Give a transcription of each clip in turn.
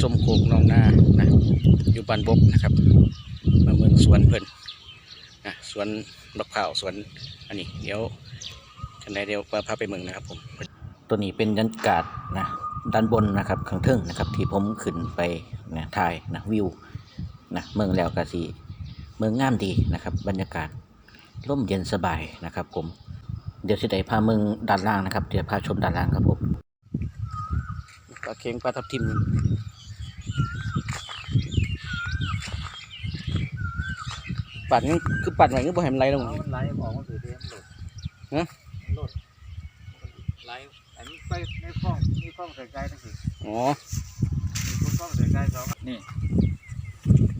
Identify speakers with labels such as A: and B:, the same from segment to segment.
A: ชมโคกนองนานะอยู่บ้านบกนะครับ มาเมืองสวนเพิ่นนะสวนมะพร้าวสวนอันนี้ เดี๋ยวจังไดเดี๋ยวพาไปเมืองนะครับผมตัวนี้เป็นบรรยากาศนะด้านบนนะครับข้างเทิงนะครับ ที่ผมขึ้นไปนะถ่ายนะวิวนะเมืองแล้วก็สิเมืองงามดีนะครับ บรรยากาศร่มเย็นสบายนะครับ ผมเดี๋ยวสิได้พาเมืองด้านล่างนะครับเดี๋ยวพาชมด้านล่างครับผม ปลาเค็งปลาทับทิมปัดงั้นคือปัดไว้ก็บ่ให้มันไหลลง
B: เอามันไหลออกมาถือเทียมหลุด
A: ฮะ
B: หลุดไหลอันนี้ไปในคลองนี่คลองใส่ไก่ทั้งสี่
A: อ๋อ
B: มีคลองใส่ไก่สองนี่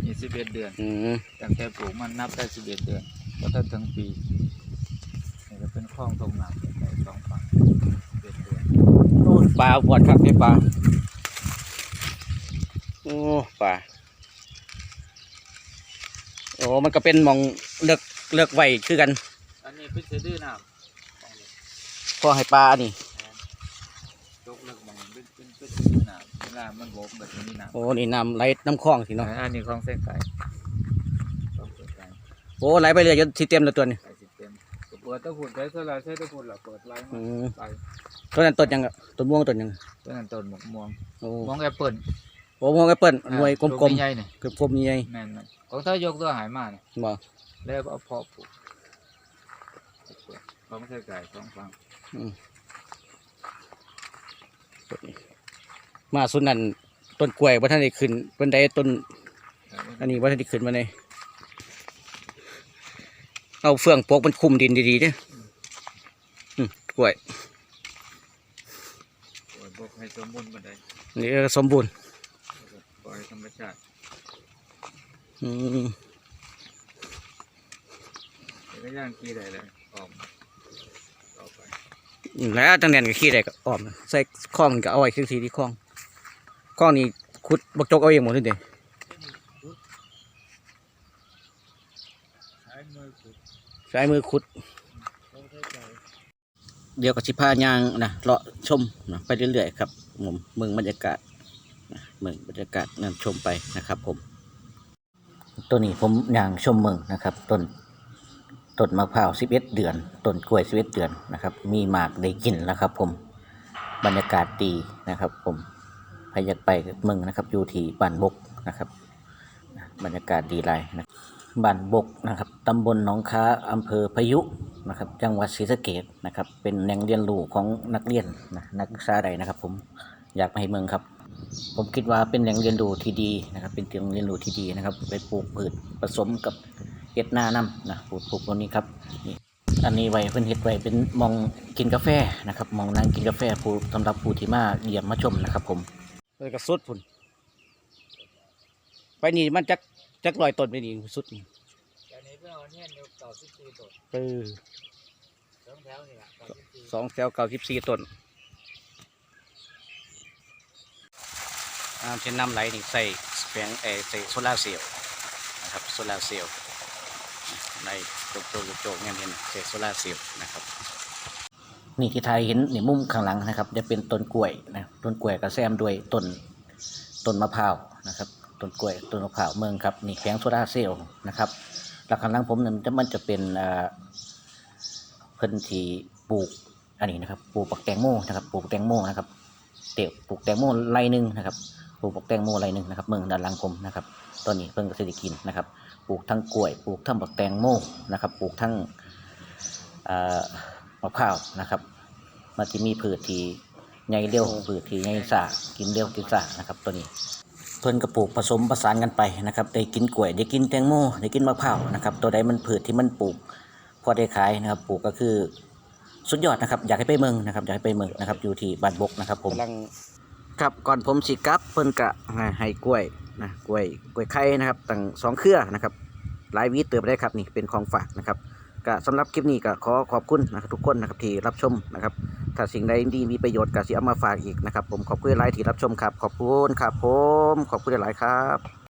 B: นี่สิบเอ็ดเดือน
A: อืม
B: ตั้งแต่ปลูกมันนับได้สิบเอ็ดเดือนก็ตั้งถึงปีนี่ก็เป็นคลองตรงน้ำใส่ไก่สองฝั่งสิบเอ็ดเดือน
A: โอ้ปลาปวดครับนี่ปลาโอ้ปลาโอ้มันก็เป็นหมองเลือกเลือกไว้คือกัน
B: อันนี้เป็นเสดื้อน้ำของเด็ก
A: พอให้ปลาอันนี้
B: ยกเลิกมองเป็นเป็นเป็นเสดื้อน้ำเวลามันโบกแบบนี้น้ำ
A: โอ้นี่น้ำไหลน้ำคลองสิเนาะ
B: อันนี้คลองเส้นไก่คลองเส้นไก่
A: โอ้ไหลไปเลยจนสิเต็มแล้วตัวนี้
B: ไก่สิ เต็มก็เปิดตะพุ่นใช้โซลาร์ใช้ตะพุ่นหรอเปิดไลน์
A: อื
B: มามไป
A: ต้นนั้นต้นยังอะต้นม่วงต้นยัง
B: ต้นนั้นต้นหมกม่วง
A: โอ้
B: ม่วงแอปเปิ้ล
A: โอ้ม่วงแอปเปิ้ลหน่วยกลม
B: ใหญ่เนี่ย
A: ๆเกือบกลมใหญ่
B: แม่นมันของถ้ายกตัวหายมาเนี่ย
A: บ่
B: แล้วเอาเพาะปลูกของใส่ไก่สองฝั่ง
A: อืมต้นนี้มาสุดนั้นต้นกล้วยบ่ทันได้ขึ้นเพิ่นได้ต้น อันนี้บ่ทันได้ขึ้นมาเลย เอาเฟืองโปกมันคุมดินดีๆเด้ออืมกล้วย
B: ปล่อยบกให้สมบูรณ์บันได
A: นี่ก็สมบูรณ์
B: ปล่อยธรรมชาติ
A: อืม
B: แต่ก็ย่างกีได้เลยออกต่อไป
A: แล้วจังแดนก็ขี้ได้ก็อ้อมใส่คล้องก็เอาไว้คือสีที่คล้องคล้องนี่ขุดบักจกเอาเองหมดเลยเด้
B: ใช้ มือขุด
A: ใช้มือขุด
B: ต้องใช้ใจ
A: เดี๋ยวก็สิพายางนะเลาะชมนะไปเรื่อยๆครับผมเมืองบรรยากาศนะเมืองบรรยากาศนั่นชมไปนะครับ ผมตัวนี้ผมยางชมเมืองนะครับต้นต้นมะพร้าว11เดือนต้นกล้วย11เดือนนะครับ มีหมากได้กินแล้วครับ ผมบรรยากาศดีนะครับ ผมใครอยากไปเมืองนะครับอยู่ที่บ้านบกนะครับ บรรยากาศดีไรนะ บ้านบกนะครับตำบลหนองค้าอำเภอพายุนะครับ จังหวัดศรีสะเกดนะครับ เป็นแหล่งเรียนรู้ของนักเรียนนะนักศึกษาใดนะครับ ผมอยากมาให้เมืองครับ ผมคิดว่าเป็นแหล่งเรียนรู้ที่ดีนะครับ เป็นแหล่งเรียนรู้ที่ดีนะครับ ไปปลูกพืชผสมกับเห็ดหน้าน้ำนะปลูกปลูกตัวนี้ครับนี่อันนี้ไว้เพิ่นเห็ดไว้เป็นมองกินกาแฟนะครับมองนั่งกินกาแฟผู้สำหรับผู้ที่มาเยี่ยมมาชมนะครับ ผมเลยกระสุดพุ่นไปนี่มันจัก จักลอยต้นไปนี่สุดนี่
B: แต่นี้เพื่อนเอาเนี่ยเดียวเก่าสิบสี่ต้น
A: เออ
B: สองแถวนี่แหละเก่าสิบสี่
A: สองแถวเก้าสิบสี่ต้นน้ำเช่นน้ำไหลนี่ใส่แผงเออใส่โซลาร์เซลล์นะครับโซลาร์เซลล์ในโจกโจกโจกเนี่ยเห็นใส่โซลาร์เซลล์นะครับนี่ที่ไทยเห็นในมุมข้างหลังนะครับ จะเป็นต้นกล้วยนะต้นกล้วยก็แซมด้วยต้นต้นมะพร้าวนะครับ ต้นกล้วยต้นมะพร้าวเมืองครับนี่แผงโซลาเซลล์นะครับแล้วข้างหลังผมเนี่ยมันจะเป็นเพิ่นที่ปลูกอันนี้นะครับปลูกปักแตงโมนะครับปลูกแตงโมนะครับเตียวปลูกแตงโมไรหนึ่งนะครับปลูกปักแตงโมไรหนึ่งนะครับเมืองด้านหลังผมนะครับตอนนี้เพิ่งเกษตรกินนะครับปลูกทั้งกล้วยปลูกทั้งปักแตงโมนะครับปลูกทั้งมะพร้าวนะครับ มันจะมีพืชที่ใหญ่เร็วพืชที่ใหญ่สากินเร็วกินสานะครับตัวนี้ เพิ่นก็ปลูกผสมผสานกันไปนะครับได้กินกล้วยได้กินแตงโมได้กินมะพร้าวนะครับตัวใดมันพืชที่มันปลูกพอได้ขายนะครับปลูกก็คือสุดยอดนะครับอยากให้ไปเมืองนะครับอยากให้ไปเมืองนะครับอยู่ที่บ้านบกนะครับผมครับก่อนผมสิกลับเพิ่นกะให้กล้วยนะกล้วยกล้วยไข่นะครับตั้งสองเครือนะครับหลายหวีเติบได้ครับนี่เป็นของฝากนะครับก็สำหรับคลิปนี้ก็ขอขอบคุณนะครับทุกคนนะครับที่รับชมนะครับ ถ้าสิ่งใดดีมีประโยชน์ก็สิเอามาฝากอีกนะครับ ผมขอบคุณหลายที่รับชมครับ ขอบคุณครับผมขอบคุณหลายครับ